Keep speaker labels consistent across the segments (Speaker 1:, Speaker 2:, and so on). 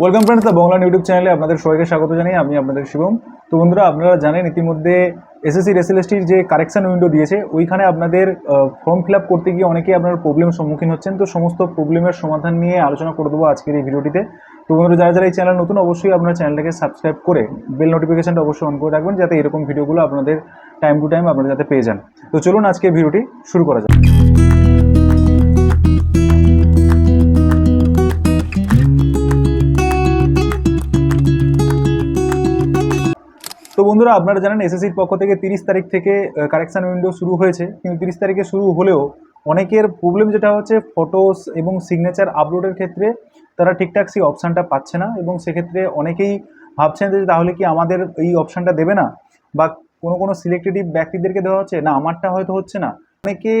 Speaker 1: Welcome friends the Bangla YouTube চ্যানেলে আপনাদের সবাইকে স্বাগত জানাই। আমি আপনাদের শিবম। তো বন্ধুরা, আপনারা জানেন ইতিমধ্যে এসএসসি রেসিলেস্টির যে কারেকশন উইন্ডো দিয়েছে, ওইখানে আপনাদের ফর্ম ফিল আপ করতে গিয়ে অনেকেই আপনার প্রবলেম সম্মুখীন হচ্ছেন। তো সমস্ত প্রবলেমের সমাধান নিয়ে আলোচনা করে দেবো আজকের এই ভিডিওটিতে তো বন্ধুরা, যারা যারা এই চ্যানেল নতুন, অবশ্যই আপনার চ্যানেলটাকে সাবস্ক্রাইব করে বেল নোটিফিকেশনটা অবশ্যই অন করে রাখবেন, যাতে এরকম ভিডিওগুলো আপনাদের টাইম টু টাইম আপনারা যাতে পেয়ে যান। তো চলুন আজকে ভিডিওটি শুরু করা যাক। বন্ধুরা, আপনারা জানেন এসএসসির পক্ষ থেকে তিরিশ তারিখ থেকে কারেকশান উইন্ডো শুরু হয়েছে। কিন্তু তিরিশ তারিখে শুরু হলেও অনেকের প্রবলেম যেটা হচ্ছে ফটোস এবং সিগনেচার আপলোডের ক্ষেত্রে তারা ঠিকঠাক সেই অপশানটা পাচ্ছে না এবং সেক্ষেত্রে অনেকেই ভাবছেন যে তাহলে কি আমাদের এই অপশানটা দেবে না? বা কোনো কোনো সিলেক্টেটিভ ব্যক্তিদেরকে দেওয়া হচ্ছে? না, আমারটা হয়তো হচ্ছে না। অনেকে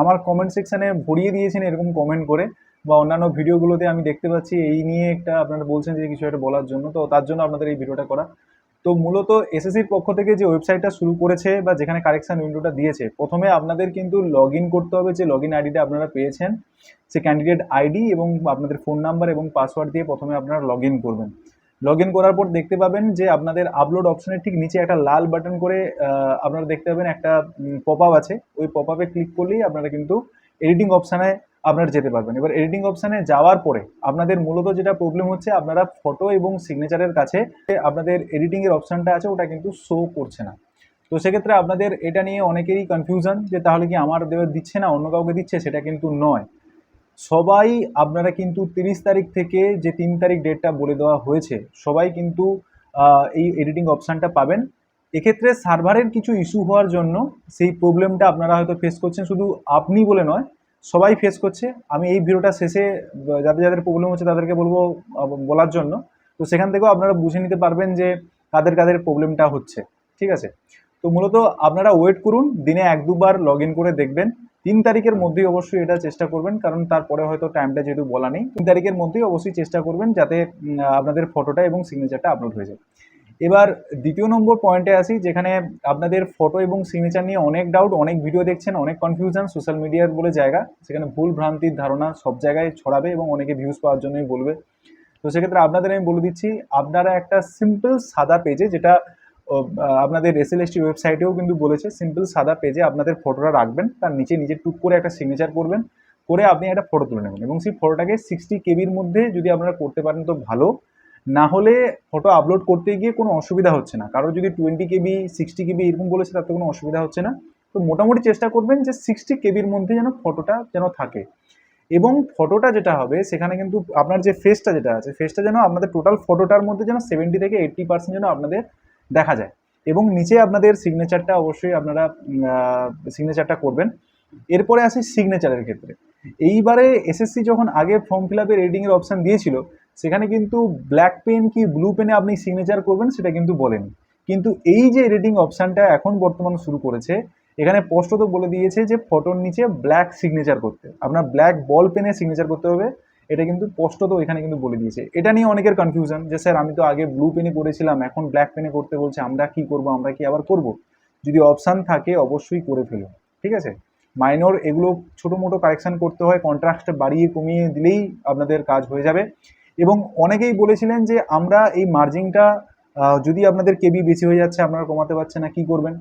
Speaker 1: আমার কমেন্ট সেকশানে ভরিয়ে দিয়েছেন এরকম কমেন্ট করে বা অন্যান্য ভিডিওগুলোতে আমি দেখতে পাচ্ছি। এই নিয়ে একটা আপনারা বলছেন যে কিছু একটা বলার জন্য। তো তার জন্য আপনাদের এই ভিডিওটা করা। তো মূলত এসএসসির পক্ষ থেকে যে ওয়েবসাইটটা শুরু করেছে বা যেখানে কারেকশন উইন্ডোটা দিয়েছে, প্রথমে আপনাদের কিন্তু লগ করতে হবে, যে লগ ইন আইডিটা আপনারা পেয়েছেন, সে ক্যান্ডিডেট আইডি এবং আপনাদের ফোন নাম্বার এবং পাসওয়ার্ড দিয়ে প্রথমে আপনারা লগ করবেন। লগ ইন করার পর দেখতে পাবেন যে আপনাদের আপলোড অপশনের ঠিক নিচে একটা লাল বাটন করে আপনারা দেখতে পাবেন একটা পপ আপ আছে। ওই পপ আপে ক্লিক করলেই আপনারা কিন্তু এডিটিং অপশানে আপনারা যেতে পারবেন। এবার এডিটিং অপশানে যাওয়ার পরে আপনাদের মূলত যেটা প্রবলেম হচ্ছে, আপনারা ফটো এবং সিগনেচারের কাছে আপনাদের এডিটিংয়ের অপশানটা আছে, ওটা কিন্তু শো করছে না। তো সেক্ষেত্রে আপনাদের এটা নিয়ে অনেকেরই কনফিউশন যে তাহলে কি আমার দেওয়া দিচ্ছে না, অন্য কাউকে দিচ্ছে? সেটা কিন্তু নয়। সবাই আপনারা কিন্তু তিরিশ তারিখ থেকে যে তিন তারিখ ডেটটা বলে দেওয়া হয়েছে, সবাই কিন্তু এই এডিটিং অপশানটা পাবেন। এক্ষেত্রে সার্ভারের কিছু ইস্যু হওয়ার জন্য সেই প্রবলেমটা আপনারা হয়তো ফেস করছেন। শুধু আপনি বলে নয় সবাই ফেস করছে। আমি এই ভিডিওটা শেষে, যাদের যাদের প্রবলেম হচ্ছে তাদেরকে বলব বলার জন্য। তো সেখান থেকেও আপনারা বুঝে নিতে পারবেন যে কাদের কাদের প্রবলেমটা হচ্ছে। ঠিক আছে? তো মূলত আপনারা ওয়েট করুন, দিনে এক দুবার লগ ইন করে দেখবেন। তিন তারিখের মধ্যেই অবশ্যই এটা চেষ্টা করবেন, কারণ তারপরে হয়তো টাইমটা যেহেতু বলা নেই। তিন তারিখের মধ্যেই অবশ্যই চেষ্টা করবেন যাতে আপনাদের ফটোটা এবং সিগনেচারটা আপলোড হয়ে যায়। এবার দ্বিতীয় নম্বর পয়েন্টে আসি যেখানে আপনাদের ফটো এবং সিগনেচার নিয়ে অনেক ডাউট অনেক ভিডিও দেখছেন অনেক কনফিউশন সোশ্যাল মিডিয়ার বলে জায়গা সেখানে ভুল ভ্রান্তির ধারণা সব জায়গায় ছড়াবে এবং অনেকে ভিউজ পাওয়ার জন্যই বলবে। তো সেক্ষেত্রে আপনাদের আমি বলে দিচ্ছি আপনারা একটা সিম্পল সাদা পেজে যেটা ও, আহ, আপনাদের এসএলএসটি ওয়েবসাইটেও কিন্তু বলেছে সিম্পল সাদা পেজে আপনাদের ফটোটা রাখবেন তার নিচে নিজে টুক করে একটা সিগনেচার করবেন করে আপনি একটা ফটো তুলে নেবেন এবং সেই ফটোটাকে সিক্সটি কেবির মধ্যে যদি আপনারা করতে পারেন তো ভালো। না হলে ফটো আপলোড করতে গিয়ে কোনো অসুবিধা হচ্ছে না। কারও যদি টোয়েন্টি কেবি সিক্সটি কেবি এরকম বলেছে, তাতে কোনো অসুবিধা হচ্ছে না। তো মোটামুটি চেষ্টা করবেন যে সিক্সটি কেবির মধ্যে যেন ফটোটা যেন থাকে। এবং ফটোটা যেটা হবে, সেখানে কিন্তু আপনার যে ফেসটা যেটা আছে ফেসটা যেন আপনাদের টোটাল ফটোটার মধ্যে যেন সেভেন্টি থেকে এইট্টি পার্সেন্ট যেন আপনাদের দেখা যায়। এবং নিচে আপনাদের সিগনেচারটা অবশ্যই আপনারা সিগনেচারটা করবেন। এরপরে আসি সিগনেচারের ক্ষেত্রে। এইবারে এসএসসি যখন আগে ফর্ম ফিল আপের এডিটিংয়ের অপশান দিয়েছিল সেখানে কিন্তু ব্ল্যাক পেন কি ব্লু পেনে আপনি সিগনেচার করবেন সেটা কিন্তু বলেনি। কিন্তু এই যে এডিটিং অপশানটা এখন বর্তমানে শুরু করেছে, এখানে স্পষ্টত বলে দিয়েছে যে ফটোর নিচে ব্ল্যাক সিগনেচার করতে। আপনার ব্ল্যাক বল পেনে সিগনেচার করতে হবে, এটা কিন্তু স্পষ্টত এখানে কিন্তু বলে দিয়েছে। এটা নিয়ে অনেকের কনফিউশন যে, স্যার, আমি তো আগে ব্লু পেনে করেছিলাম এখন ব্ল্যাক পেনে করতে বলছে, আমরা কি করব, আমরা কি আবার করব? যদি অপশান থাকে, অবশ্যই করে ফেলুন, ঠিক আছে? মাইনর এগুলো ছোটো মোটো কারেকশান করতে হয় কন্ট্রাস্ট বাড়িয়ে কমিয়ে দিলেই আপনাদের কাজ হয়ে যাবে। এবং অনেকেই বলেছিলেন যে আমরা এই মার্জিংটা যদি আপনাদের কেবি বেশি হয়ে যাচ্ছে, আপনারা কমাতে পারছেন না, কি করবেন?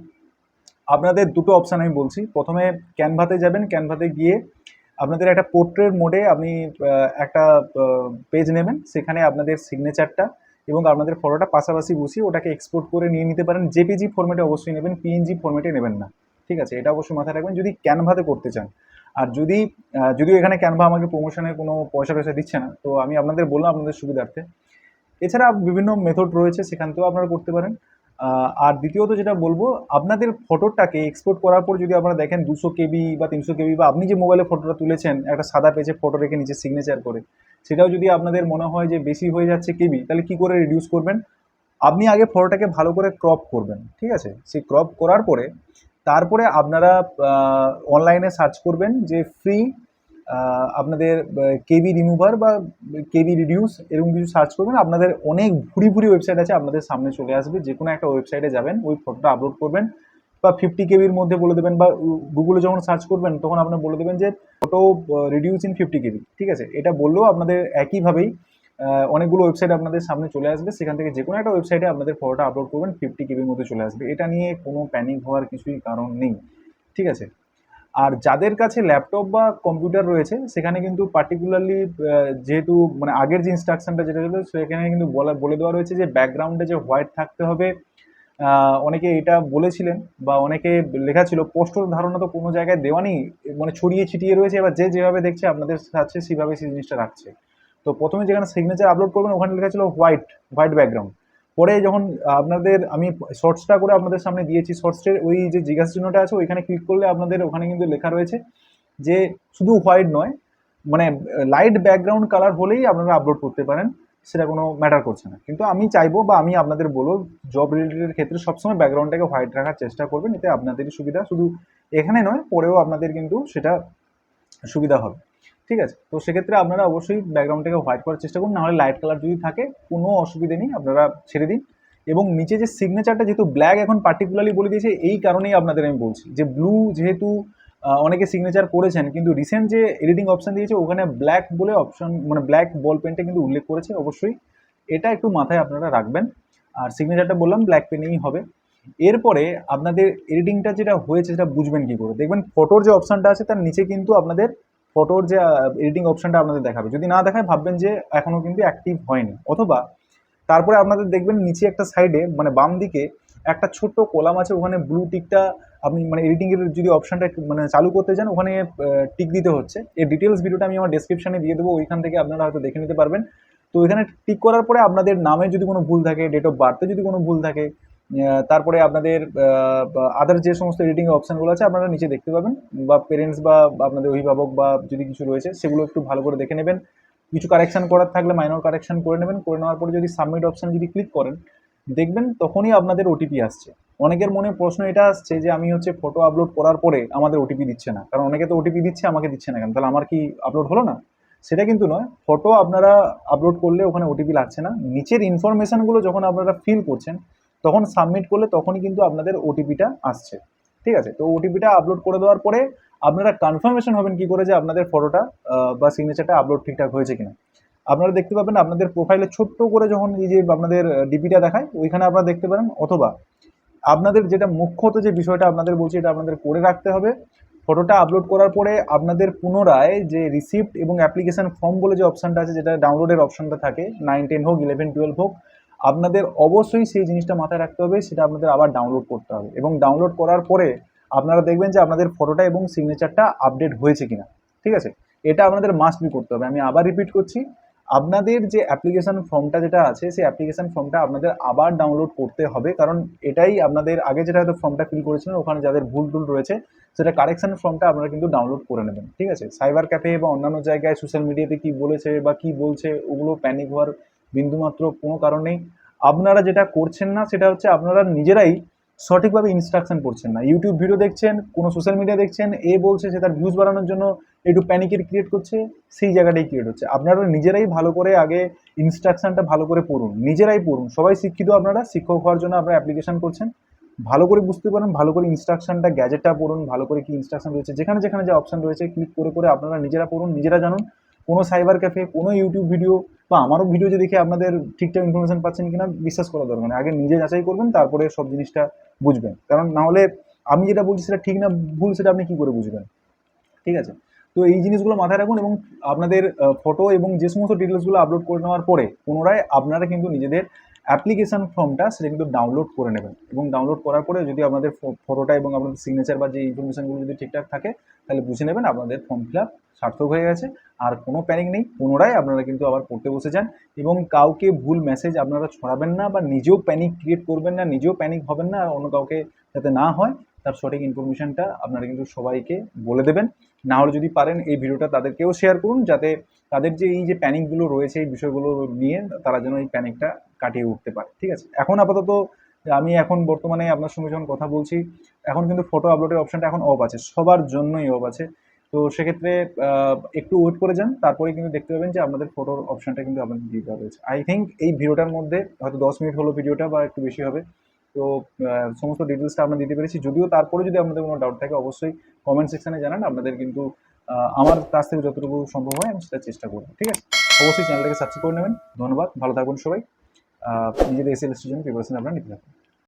Speaker 1: আপনাদের দুটো অপশান আমি বলছি। প্রথমে ক্যানভাতে যাবেন ক্যানভাতে গিয়ে আপনাদের একটা পোর্ট্রেট মোডে আপনি একটা পেজ নেবেন। সেখানে আপনাদের সিগনেচারটা এবং আপনাদের ফটোটা পাশাপাশি বসিয়ে ওটাকে এক্সপোর্ট করে নিয়ে নিতে পারেন। জেপিজি ফর্মেটে অবশ্যই নেবেন পিএনজি ফর্মেটে নেবেন না। ঠিক আছে? এটা অবশ্যই মাথায় রাখবেন। যদি ক্যানভাতে করতে চান আর যদি যদিও এখানে ক্যানভা আমাকে প্রমোশনের কোনো পয়সা পয়সা দিচ্ছে না, তো আমি আপনাদের বললাম আপনাদের সুবিধার্থে। এছাড়া বিভিন্ন মেথড রয়েছে সেখান থেকেও আপনারা করতে পারেন। আর দ্বিতীয়ত যেটা বলব, আপনাদের ফটোটাকে এক্সপোর্ট করার পর যদি আপনারা দেখেন দুশো কেবি বা তিনশো কেবি বা আপনি যে মোবাইলে ফটোটা তুলেছেন, একটা সাদা পেজে ফটো রেখে নিচে সিগনেচার করে, সেটাও যদি আপনাদের মনে হয় যে বেশি হয়ে যাচ্ছে কেবি, তাহলে কি করে রিডিউস করবেন? আপনি আগে ফটোটাকে ভালো করে ক্রপ করবেন, ঠিক আছে? সেই ক্রপ করার পরে তারপরে আপনারা অনলাইনে সার্চ করবেন যে ফ্রি আপনাদের কেবি রিমুভার বা কেবি রিডিউস এরকম কিছু সার্চ করবেন। আপনাদের অনেক ভুরি ভুরি ওয়েবসাইট আছে আপনাদের সামনে চলে আসবে। যে কোনো একটা ওয়েবসাইটে যাবেন, ওই ফটোটা আপলোড করবেন বা ফিফটি কেবির মধ্যে বলে দেবেন বা গুগলে যখন সার্চ করবেন, তখন আপনার বলে দেবেন যে photo reduce in fifty KB ঠিক আছে? এটা বললেও আপনাদের একইভাবেই অনেকগুলো ওয়েবসাইট আপনাদের সামনে চলে আসবে। সেখান থেকে যে কোনো একটা ওয়েবসাইটে আপনাদের ফটোটা আপলোড করবেন ফিফটি কেবির মধ্যে চলে আসবে। এটা নিয়ে কোনো প্যানিক হওয়ার কিছুই কারণ নেই। ঠিক আছে? আর যাদের কাছে ল্যাপটপ বা কম্পিউটার রয়েছে, সেখানে কিন্তু পার্টিকুলারলি যেহেতু মানে আগের যে ইনস্ট্রাকশনটা যেটা ছিল, সেখানে কিন্তু বলা, বলে দেওয়া রয়েছে যে ব্যাকগ্রাউন্ডে যে হোয়াইট থাকতে হবে। অনেকে এটা বলেছিলেন বা অনেকে লেখা ছিল স্পষ্ট ধারণা তো কোনো জায়গায় দেওয়া নেই। মানে ছড়িয়ে ছিটিয়ে রয়েছে। এবার যে যেভাবে দেখছে, আপনাদের কাছে সেভাবে সেই জিনিসটা রাখছে। তো প্রথমে যেখানে সিগনেচার আপলোড করবেন, ওখানে লেখা ছিল হোয়াইট হোয়াইট ব্যাকগ্রাউন্ড পরে যখন আপনাদের, আমি শর্টসটা করে আপনাদের সামনে দিয়েছি শর্টসের ওই যে জিজ্ঞাসা চিহ্নটা আছে, ওইখানে ক্লিক করলে আপনাদের ওখানে কিন্তু লেখা রয়েছে যে শুধু হোয়াইট নয় মানে লাইট ব্যাকগ্রাউন্ড কালার হলেই আপনারা আপলোড করতে পারেন, সেটা কোনো ম্যাটার করছে না। কিন্তু আমি চাইব বা আমি আপনাদের বলব জব রিলেটেড ক্ষেত্রে সবসময় ব্যাকগ্রাউন্ডটাকে হোয়াইট রাখার চেষ্টা করবেন, এতে আপনাদেরই সুবিধা। শুধু এখানে নয়, পরেও আপনাদের কিন্তু সেটা সুবিধা হবে। ঠিক আছে? তো সেক্ষেত্রে আপনারা অবশ্যই ব্যাকগ্রাউন্ডটাকে হোয়াইট করার চেষ্টা করুন, নাহলে লাইট কালার যদি থাকে, কোনো অসুবিধে নেই, আপনারা ছেড়ে দিন। এবং নিচে যে সিগনেচারটা যেহেতু ব্ল্যাক এখন পার্টিকুলারলি বলে দিয়েছে, এই কারণেই আপনাদের আমি বলছি যে ব্লু যেহেতু অনেকে সিগনেচার করেছেন, কিন্তু রিসেন্ট যে এডিটিং অপশান দিয়েছে, ওখানে ব্ল্যাক বলে অপশান মানে ব্ল্যাক বল পেনটা কিন্তু উল্লেখ করেছে অবশ্যই। এটা একটু মাথায় আপনারা রাখবেন। আর সিগনেচারটা বললাম ব্ল্যাক পেনেই হবে। এরপরে আপনাদের এডিটিংটা যেটা হয়েছে, সেটা বুঝবেন কি করে? দেখবেন ফটোর যে অপশানটা আছে, তার নিচে কিন্তু আপনাদের ফটোর যে এডিটিং অপশনটা আপনাদের দেখাবে। যদি না দেখায়, ভাববেন যে এখনও কিন্তু অ্যাক্টিভ হয়নি। অথবা তারপরে আপনাদের দেখবেন নিচে একটা সাইডে মানে বাম দিকে একটা ছোট্ট কলাম আছে, ওখানে ব্লু টিকটা আপনি মানে এডিটিংয়ের যদি অপশনটা মানে চালু করতে চান, ওখানে টিক দিতে হচ্ছে। এর ডিটেলস ভিডিওটা আমি আমার ডেসক্রিপশনে দিয়ে দেবো, ওইখান থেকে আপনারা হয়তো দেখে নিতে পারবেন। তো ওইখানে টিক করার পরে আপনাদের নামে যদি কোনো ভুল থাকে ডেট অফ বার্থে যদি কোনো ভুল থাকে তারপরে আপনাদের আদার যে সমস্ত এডিটিং অপশানগুলো আছে, আপনারা নিচে দেখতে পাবেন। বা পেরেন্টস বা আপনাদের অভিভাবক বা যদি কিছু রয়েছে, সেগুলো একটু ভালো করে দেখে নেবেন। কিছু কারেকশন করার থাকলে মাইনর কারেকশন করে নেবেন। করে নেওয়ার পরে যদি সাবমিট অপশান যদি ক্লিক করেন, দেখবেন তখনই আপনাদের ওটিপি আসছে। অনেকের মনে প্রশ্ন এটা আসছে যে, আমি হচ্ছে ফটো আপলোড করার পরে আমাদের ওটিপি দিচ্ছে না। কারণ অনেকে তো ওটিপি দিচ্ছে, আমাকে দিচ্ছে না কেন? তাহলে আমার কি আপলোড হলো না? সেটা কিন্তু নয়। ফটো আপনারা আপলোড করলে ওখানে ওটিপি লাগছে না। নিচের ইনফরমেশনগুলো যখন আপনারা ফিল করছেন তখন সাবমিট করলে তখনই কিন্তু আপনাদের ওটিপিটা আসছে। ঠিক আছে? তো ওটিপিটা আপলোড করে দেওয়ার পরে আপনারা কনফার্মেশন হবেন কি করে যে আপনাদের ফটোটা বা সিগনেচারটা আপলোড ঠিকঠাক হয়েছে কিনা। আপনারা দেখতে পাবেন আপনাদের প্রোফাইলে ছোট্ট করে যখন এই যে আপনাদের ডিপিটা দেখায়, ওইখানে আপনারা দেখতে পারেন, অথবা আপনাদের যেটা মুখ্যত যে বিষয়টা আপনাদের বলছি এটা আপনাদের করে রাখতে হবে। ফটোটা আপলোড করার পরে আপনাদের পুনরায় যে রিসিপ্ট এবং অ্যাপ্লিকেশান ফর্ম বলে যে অপশানটা আছে, যেটা ডাউনলোডের অপশনটা থাকে নাইন টেন হোক ইলেভেন টুয়েলভ হোক আপনাদের অবশ্যই সেই জিনিসটা মাথায় রাখতে হবে, সেটা আপনাদের আবার ডাউনলোড করতে হবে। এবং ডাউনলোড করার পরে আপনারা দেখবেন যে আপনাদের ফটোটা এবং সিগনেচারটা আপডেট হয়েছে কিনা। ঠিক আছে? এটা আপনাদের মাস্ট বি করতে হবে। আমি আবার রিপিট করছি, আপনাদের যে অ্যাপ্লিকেশান ফর্মটা যেটা আছে, সেই অ্যাপ্লিকেশান ফর্মটা আপনাদের আবার ডাউনলোড করতে হবে। কারণ এটাই আপনাদের, আগে যেটা হয়তো ফর্মটা ফিল করেছিলেন, ওখানে যাদের ভুল টুল রয়েছে, সেটা কারেকশান ফর্মটা আপনারা কিন্তু ডাউনলোড করে নেবেন। ঠিক আছে? সাইবার ক্যাফে বা অন্যান্য জায়গায় সোশ্যাল মিডিয়াতে কী বলেছে বা কী বলছে, ওগুলো প্যানিক হওয়ার বিন্দুমাত্র কোনো কারণ নেই। আপনারা যেটা করছেন না, সেটা হচ্ছে আপনারা নিজেরাই সঠিকভাবে ইনস্ট্রাকশন করছেন না। ইউটিউব ভিডিও দেখছেন, কোনো সোশ্যাল মিডিয়া দেখছেন, এ বলছে সে তার ভিউজ বাড়ানোর জন্য একটু প্যানিকের ক্রিয়েট করছে, সেই জায়গাটাই ক্রিয়েট হচ্ছে। আপনারা নিজেরাই ভালো করে আগে ইনস্ট্রাকশনটা ভালো করে পড়ুন, নিজেরাই পড়ুন। সবাই শিক্ষিত আপনারা, শিক্ষক হওয়ার জন্য আপনারা অ্যাপ্লিকেশন করছেন। ভালো করে বুঝতে পারেন, ভালো করে ইনস্ট্রাকশনটা গ্যাজেটটা পড়ুন, ভালো করে কি ইনস্ট্রাকশন রয়েছে। যেখানে যেখানে যে অপশন রয়েছে ক্লিক করে করে আপনারা নিজেরা পড়ুন, নিজেরা জানুন। কোনো সাইবার ক্যাফে কোনো ইউটিউব ভিডিও বা আমারও ভিডিও যে দেখে আপনাদের ঠিকঠাক ইনফরমেশন পাচ্ছেন কিনা বিশ্বাস করা দরকার নেই। আগে নিজে যাচাই করবেন, তারপরে সব জিনিসটা বুঝবেন। কারণ না হলে আমি যেটা বলছি সেটা ঠিক না, ভুল সেটা আপনি কী করে বুঝবেন? ঠিক আছে? তো এই জিনিসগুলো মাথায় রাখুন এবং আপনাদের ফটো এবং যে সমস্ত ডিটেলসগুলো আপলোড করে নেওয়ার পরে, পুনরায় আপনারা কিন্তু নিজেদের অ্যাপ্লিকেশন ফর্মটা সেটা কিন্তু ডাউনলোড করে নেবেন। এবং ডাউনলোড করার পরে যদি আপনাদের ফটোটা এবং আপনাদের সিগনেচার বা যে ইনফরমেশনগুলো যদি ঠিকঠাক থাকে, তাহলে বুঝে নেবেন আপনাদের ফর্ম ফিল আপ সার্থক হয়ে গেছে। আর কোনো প্যানিক নেই, পুনরায় আপনারা কিন্তু আবার পড়তে বসে যান। এবং কাউকে ভুল মেসেজ আপনারা ছড়াবেন না বা নিজেও প্যানিক ক্রিয়েট করবেন না, নিজেও প্যানিক হবেন না, আর অন্য কাউকে যাতে না হয়, তার সঠিক ইনফরমেশনটা আপনারা কিন্তু সবাইকে বলে দেবেন। না হলে যদি পারেন এই ভিডিওটা তাদেরকেও শেয়ার করুন, যাতে তাদের যে এই যে প্যানিকগুলো রয়েছে এই বিষয়গুলো নিয়ে তারা যেন এই প্যানিকটা কাটিয়ে উঠতে পারে, ঠিক আছে? এখন আপাতত আমি এখন বর্তমানে আপনার সঙ্গে যখন কথা বলছি, এখন কিন্তু ফটো আপলোডের অপশনটা এখন অফ আছে, সবার জন্যই অফ আছে। তো সেক্ষেত্রে একটু ওয়েট করে যান, তারপরে কিন্তু দেখতে পাবেন যে আপনাদের ফটোর অপশনটা কিন্তু আপনাদের দিয়ে দেওয়া আই থিঙ্ক এই ভিডিওটার মধ্যে হয়তো দশ মিনিট হলো ভিডিওটা বা একটু বেশি হবে। তো সমস্ত ডিটেলসটা আমরা দিতে পেরেছি। যদিও তারপরে যদি আপনাদের কোনো ডাউট থাকে, অবশ্যই কমেন্ট সেকশনে জানান, আপনাদের কিন্তু আমার কাছ থেকে যতটুকু সম্ভব হয়, আমি সেটা চেষ্টা করব, ঠিক আছে? অবশ্যই চ্যানেলটাকে সাবস্ক্রাইব করে নেবেন। ধন্যবাদ, ভালো থাকুন সবাই। নিজেদের এসএলএসটির জন্য প্রিপারেশন আপনারা নিতে থাকুন।